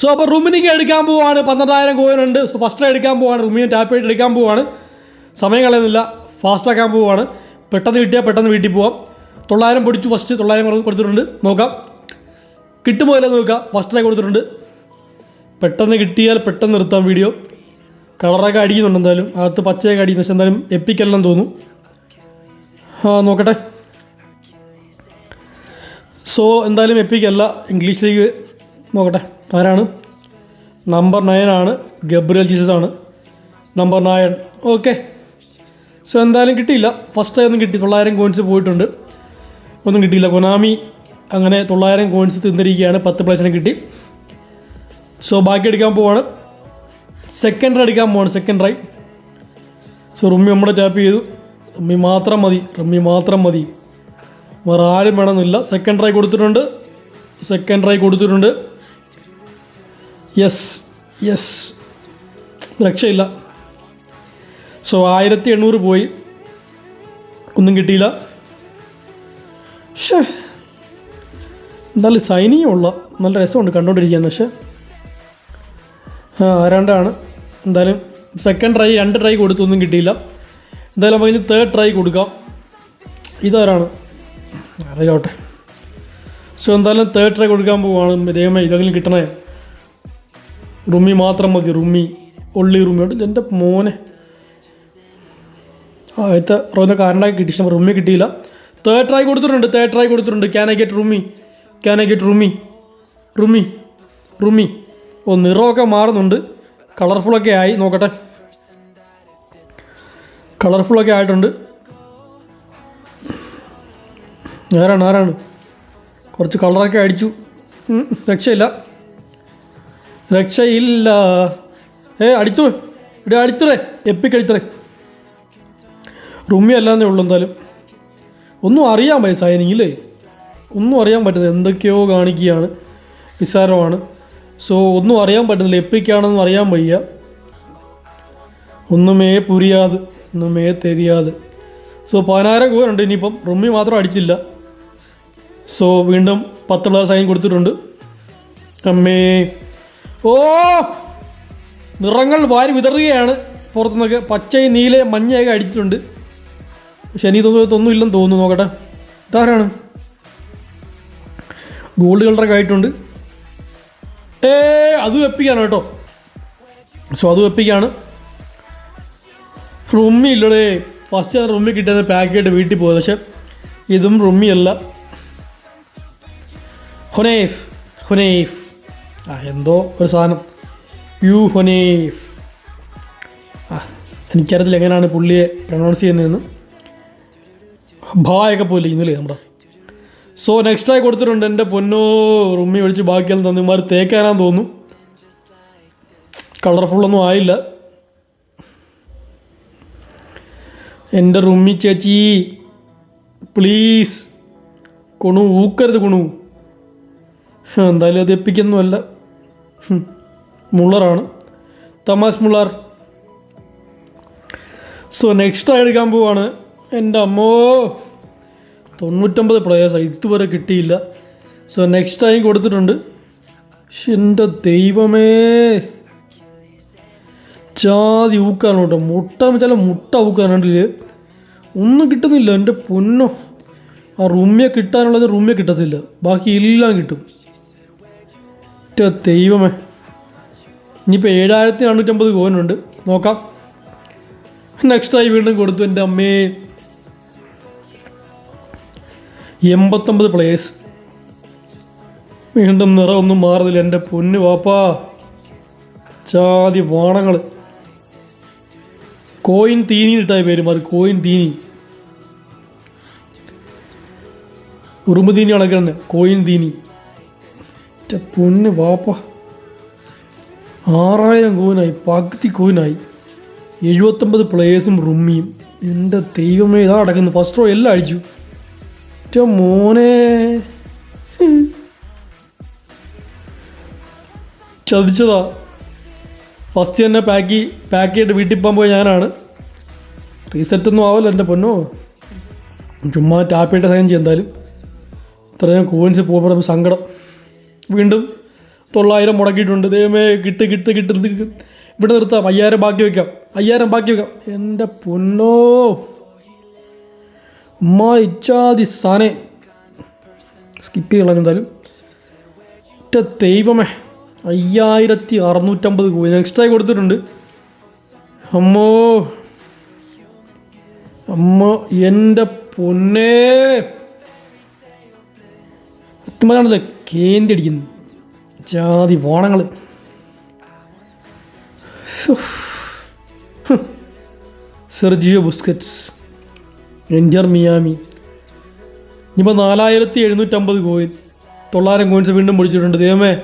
So അപ്പോൾ റുമിനിക്ക് എടുക്കാൻ പോവാണ് പന്ത്രണ്ടായിരം കോയിൻ ഉണ്ട്. സോ ഫസ്റ്റ് എടുക്കാൻ പോവാണ്. റുമിനെ ടാപ്പ് ആയിട്ട് എടുക്കാൻ പോവാണ്. സമയം കളയുന്നില്ല. ഫാസ്റ്റ് ആക്കാൻ പോവാണ്. പെട്ടെന്ന് കിട്ടിയാൽ പെട്ടെന്ന് വീട്ടിൽ പോവാം. തൊള്ളായിരം പൊടിച്ചു ഫസ്റ്റ് തൊള്ളായിരം കൊടു- കൊടുത്തിട്ടുണ്ട്. നോക്കാം. കിട്ടുമോ ഇല്ലെന്ന് നോക്കാം. ഫസ്റ്റ് ട്രൈ കൊടുത്തിട്ടുണ്ട്. പെട്ടെന്ന് കിട്ടിയാൽ പെട്ടെന്ന് നിർത്താം വീഡിയോ കളറൊക്കെ അടിക്കുന്നുണ്ട് എന്തായാലും. അകത്ത് പച്ചയൊക്കെ അടിക്കുന്നു. പക്ഷെ എന്തായാലും എപ്പിക്കല്ലെന്ന് തോന്നുന്നു. ആ നോക്കട്ടെ. സോ എന്തായാലും എപ്പിക്കല്ല ഇംഗ്ലീഷ് ലീഗ് നോക്കട്ടെ. ആരാണ്? നമ്പർ നയൻ ആണ്. ഗബ്രിയൽ ജീസസ് ആണ്. Number nine. ഓക്കെ. സോ എന്തായാലും കിട്ടിയില്ല. ഫസ്റ്റ് ഒന്നും കിട്ടി. തൊള്ളായിരം കോയിൻസ് പോയിട്ടുണ്ട്. ഒന്നും കിട്ടിയില്ല. കൊനാമി അങ്ങനെ തൊള്ളായിരം കോയിൻസ് തിന്നിരിക്കുകയാണ്. പത്ത് പ്ലേസിനും കിട്ടി. സോ ബാക്കി എടുക്കാൻ പോവാണ്. സെക്കൻഡ് റൈ എടുക്കാൻ പോവാണ്. സെക്കൻഡ് റൈ സോ റമ്മി നമ്മുടെ ടാപ്പ് ചെയ്തു. റുമ്മി മാത്രം മതി. റമ്മി മാത്രം മതി. വേറെ ആരും വേണമെന്നില്ല. സെക്കൻഡ് ട്രൈ കൊടുത്തിട്ടുണ്ട്. സെക്കൻഡ് ട്രൈ കൊടുത്തിട്ടുണ്ട്. യെസ് യെസ് രക്ഷയില്ല. സോ ആയിരത്തി എണ്ണൂറ് പോയി. ഒന്നും കിട്ടിയില്ല. പക്ഷേ സൈനിങ് ഉള്ള. നല്ല രസമുണ്ട് കണ്ടുകൊണ്ടിരിക്കാൻ പക്ഷേ ആരാണ്ടാണ് എന്തായാലും സെക്കൻഡ് ട്രൈ രണ്ട് ട്രൈ കൊടുത്തു ഒന്നും കിട്ടിയില്ല. എന്തായാലും നമുക്ക് ഇനി തേർഡ് ട്രൈ കൊടുക്കാം. ഇതാരാണ്? അറിയാവട്ടെ സോ എന്തായാലും തേർഡ് ട്രൈ കൊടുക്കാൻ പോവുകയാണ് ദൈവമേ ഇതെങ്കിലും കിട്ടണേ. റുമ്മി മാത്രം മതി റുമ്മി ഒള്ളി ഉണ്ട് എന്റെ മോനെ? ആദ്യത്തെ റോന്ന കാരണമായി കിട്ടി. റുമ്മി കിട്ടിയില്ല. തേർഡ് ട്രൈ കൊടുത്തിട്ടുണ്ട് തേർഡ് ട്രൈ കൊടുത്തിട്ടുണ്ട്. Can I get rummy can I get rummy rummy rummy ഓ നിറമൊക്കെ മാറുന്നുണ്ട്. കളർഫുള്ളൊക്കെ ആയി. നോക്കട്ടെ. കളർഫുള്ളൊക്കെ ആയിട്ടുണ്ട്. ആരാണ് ആരാണ്? കുറച്ച് കളറൊക്കെ അടിച്ചു. രക്ഷയില്ല. രക്ഷയില്ല. ഏ അടിച്ചു. ഇവിടെ അടിച്ചുറേ എപ്പിക്കടിച്ചറേ റുമ്മി അല്ലാന്നേ ഉള്ളൂ എന്തായാലും. ഒന്നും അറിയാൻ പറ്റും സൈനിങ്ങില്ലേ ഒന്നും അറിയാൻ പറ്റുന്നില്ല. എന്തൊക്കെയോ കാണിക്കുകയാണ്. നിസ്സാരമാണ്. സോ ഒന്നും അറിയാൻ പറ്റുന്നില്ല. എപ്പിക്കാണെന്ന് അറിയാൻ വയ്യ. ഒന്നുമേ പുരിയാതെ. ഒന്നുമേ തെരിയാതെ. സോ പതിനായിരം കോയിനുണ്ട് ഇനിയിപ്പം റുമ്മി മാത്രം അടിച്ചില്ല. സോ വീണ്ടും പത്തുള്ള സൈൻ കൊടുത്തിട്ടുണ്ട്. അമ്മേ. ഓ! നിറങ്ങൾ വാരി വിതറുകയാണ് പുറത്തുനിന്നൊക്കെ. പച്ചയും നീലയും മഞ്ഞയൊക്കെ അടിച്ചിട്ടുണ്ട്. പക്ഷെ എനിക്ക് തോന്നുന്നു ഒന്നും ഇല്ലെന്ന് തോന്നുന്നു. നോക്കട്ടെ. ഇതാരാണ്? ഗോൾഡ് കളറൊക്കെ ആയിട്ടുണ്ട്. ഏ അത് വെപ്പിക്കാണ് കേട്ടോ. സോ അത് വെപ്പിക്കാണ്. റുമ്മി ഇല്ലടേ. ഫസ്റ്റ് ഞാൻ റുമ്മി കിട്ടിയത് പാക്ക് ചെയ്തിട്ട് വീട്ടിൽ പോയത്. പക്ഷെ ഇതും റുമ്മിയല്ല ഹൊനേഫ്. ഹൊനേഫ്. ആ എന്തോ ഒരു സാധനം. യു ഹൊനേഫ് ആ എനിക്കറിയത്തില്ല എങ്ങനെയാണ് പുള്ളിയെ പ്രൊണൗൺസ് ചെയ്യുന്നതെന്ന്. ഭായൊക്കെ പോലെ ഇന്നലെ നമ്മുടെ. സോ നെക്സ്റ്റ് ആയി കൊടുത്തിട്ടുണ്ട് എന്റെ പൊന്നോ റുമ്മി ഒഴിച്ച് ബാക്കിയെല്ലാം തന്നിമാർ തേക്കാനാന്ന് തോന്നും കളർഫുള്ളൊന്നും ആയില്ല. എന്റെ റുമ്മി ചേച്ചി പ്ലീസ് കൊണു ഊക്കരുത് കൊണു. എന്തായാലും അത് എപ്പിക്കൊന്നുമല്ല. മുള്ളറാണ്. തമാശ് മുള്ളർ. സോ നെക്സ്റ്റ് എടുക്കാൻ പോവാണ്. എന്റെ അമ്മോ. തൊണ്ണൂറ്റമ്പത് പ്ലേയേഴ്സാണ് ഇതുവരെ കിട്ടിയില്ല. സോ നെക്സ്റ്റ് ടൈം കൊടുത്തിട്ടുണ്ട്. എന്റെ ദൈവമേ. ജാതി ഊക്കാണ് കേട്ടോ മുട്ട വെച്ചാൽ മുട്ട ഊക്കാനുണ്ടിൽ ഒന്നും കിട്ടുന്നില്ല. എന്റെ പൊന്നോ. ആ റൂമിയെ കിട്ടാനുള്ളത് റൂമിയെ കിട്ടത്തില്ല. ബാക്കി എല്ലാം കിട്ടും. എന്റെ ദൈവമേ. ഇനിയിപ്പോൾ ഏഴായിരത്തി നാനൂറ്റമ്പത് കോയിനുണ്ട്. നോക്കാം. നെക്സ്റ്റ് ആയി വീണ്ടും കൊടുത്തു എന്റെ അമ്മേ. എൺപത്തൊമ്പത് പ്ലേയേഴ്സ് വീണ്ടും നിറമൊന്നും മാറുന്നില്ല. എന്റെ പൊന്ന് വാപ്പാ. ജാതി വാണങ്ങൾ കോയിൻ തീനി ഇട്ടായി പേര്. മാറി കോയിൻ തീനി. ഉറുമ്പ് തീനി കണക്കാണ് കോയിൻ തീനി. എന്റെ പൊന്ന് വാപ്പ. ആറായിരം കോയിനായി പകുതി കോയിനായി. എഴുപത്തൊമ്പത് പ്ലേയേഴ്സും റുമ്മിയും എന്റെ ദൈവമേ ഇതാ അടക്കുന്നു ഫസ്റ്റ് റോ എല്ലാം അടിച്ചു എന്റെ മോനെ. ചതിച്ചതാ. ഫസ്റ്റ് തന്നെ പാക്ക് പാക്ക് ചെയ്തിട്ട് വീട്ടിൽ പോകാൻ പോയി ഞാനാണ്. റീസെറ്റ് ഒന്നും ആവല്ലോ എന്റെ പൊന്നോ. ചുമ്മാ ടാപ്പിയിട്ട് സൈൻ ചെയ്യും ഇത്രയും കോയിൻസ് പോകുമ്പോൾ സങ്കടം. വീണ്ടും തൊള്ളായിരം മുടക്കിയിട്ടുണ്ട്. ദൈവമേ കിട്ട് കിട്ട് കിട്ട് ഇവിടെ നിർത്താം. അയ്യായിരം ബാക്കി വെക്കാം. അയ്യായിരം ബാക്കി വെക്കാം. എന്റെ പൊന്നോ. ഉമ്മ ഇച്ചാതി സാനെ. സ്കിപ്പ് ചെയ്യണം എന്തായാലും. ഒറ്റ ദൈവമേ. അയ്യായിരത്തി അറുന്നൂറ്റമ്പത് കോയിൻ. എക്സ്ട്രാ കൊടുത്തിട്ടുണ്ട്. അമ്മോ. അമ്മ എന്റെ പൊന്നേ. കേന്തി അടിക്കുന്നു ജാതി വോണങ്ങൾ സെർജിയോ ബുസ്കറ്റ്സ്. Inter Miami. ഇനിയിപ്പോൾ നാലായിരത്തി എഴുന്നൂറ്റമ്പത് കോയിൻ. തൊള്ളായിരം കോയിൻസ് വീണ്ടും പൊടിച്ചിട്ടുണ്ട്. ദൈവമേ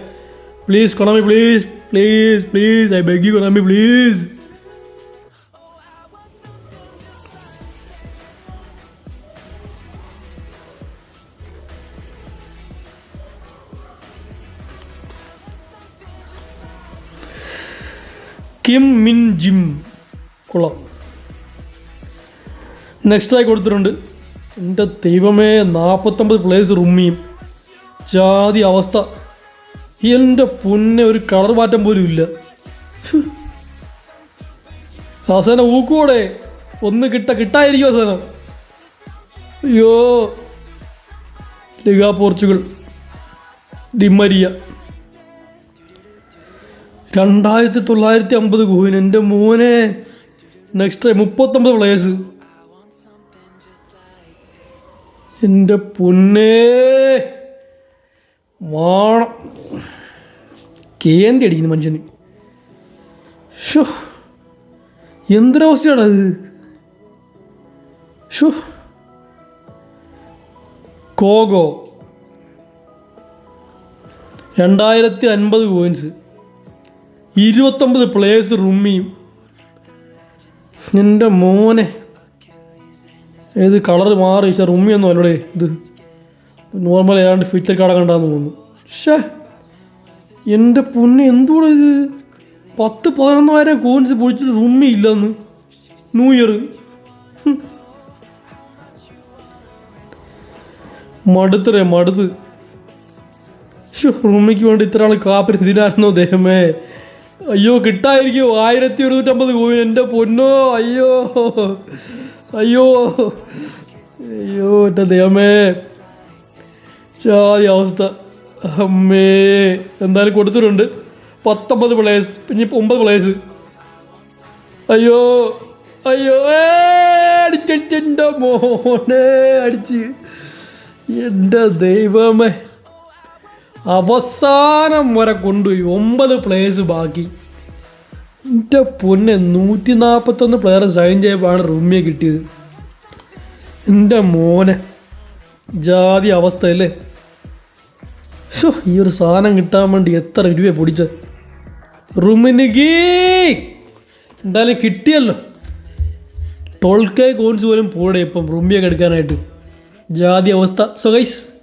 please Konami please please please. I beg you Konami please. Kim Min Jae കുളം. നെക്സ്റ്റായി കൊടുത്തിട്ടുണ്ട്. എന്റെ ദൈവമേ നാൽപ്പത്തൊമ്പത് പ്ലേസ് റുമ്മിയും ജാതി അവസ്ഥ. എന്റെ പൊന്നെ ഒരു കളർ മാറ്റം പോലും ഇല്ല. അവസാനം ഊക്കോടെ. ഒന്ന് കിട്ട കിട്ടായിരിക്കും അവസാനം അയ്യോ. Liga Portugal. Di Maria. രണ്ടായിരത്തി തൊള്ളായിരത്തി അമ്പത് കോയിൻ എന്റെ മോനെ. നെക്സ്റ്റ് മുപ്പത്തൊമ്പത് പ്ലേയേഴ്സ് എന്റെ പൊന്നേ. വാണം. കേന്തി അടിക്കുന്നു മനുഷ്യന്. ഷോ എന്തൊരവസ്ഥയാണ് അത് ഷോ കോഗോ. രണ്ടായിരത്തി അൻപത് കോയിൻസ് ഇരുപത്തൊമ്പത് പ്ലേയേഴ്സ് റുമ്മിയും എന്റെ മോനെ. ഏത് കളർ മാറി പക്ഷേ റുമ്മിയൊന്നും അല്ലോടെ ഇത്. നോർമൽ ഏതാണ്ട് ഫീച്ചർ കാർഡ് കണ്ടാന്ന് തോന്നുന്നു. ഷേ എന്റെ പൊന്നെ എന്തുകൂടെ ഇത്? പത്ത് പതിനൊന്നായിരം കോയിൻസ് പൊളിച്ചിട്ട് റുമ്മി ഇല്ലെന്ന്. ന്യൂ ഇയർ മടുത്തരേ മടുത്ത്. റൂമിക്ക് വേണ്ടി ഇത്ര ആൾ ഇതിലായിരുന്നോ ദേഹമേ? അയ്യോ കിട്ടായിരിക്കും ആയിരത്തി ഒരുന്നൂറ്റമ്പത് കോയിൻ എന്റെ പൊന്നോ അയ്യോ. അയ്യോ. അയ്യോ എന്റെ ദൈവമേ. ചാതി അവസ്ഥ. അമ്മേ. എന്തായാലും കൊടുത്തിട്ടുണ്ട്. പത്തൊമ്പത് പ്ലേസ് പിന്നെ ഇപ്പം ഒമ്പത് പ്ലേയേഴ്സ് അയ്യോ. അയ്യോ. എന്റെ മോനെ അടിച്ച്. എന്റെ ദൈവമേ. അവസാനം വരെ കൊണ്ടുപോയി. ഒമ്പത് പ്ലേയേഴ്സ് ബാക്കി. എന്റെ പൊന്നെ നൂറ്റി നാൽപ്പത്തൊന്ന് പ്ലെയർ സൈൻ ചെയ്യപ്പോഴാണ് റൂമിയെ കിട്ടിയത്. എന്റെ മോനെ ജാതി അവസ്ഥയല്ലേ? ഷോ ഈ ഒരു സാധനം കിട്ടാൻ വേണ്ടി എത്ര രൂപ പൊടിച്ചത്? റൂമിന് ഗീ എന്തായാലും കിട്ടിയല്ലോ. ടോൾക്കേ കോൺസ് പോലും പോടെ ഇപ്പം റൂമിയൊക്കെ എടുക്കാനായിട്ട്. ജാതി അവസ്ഥ. So guys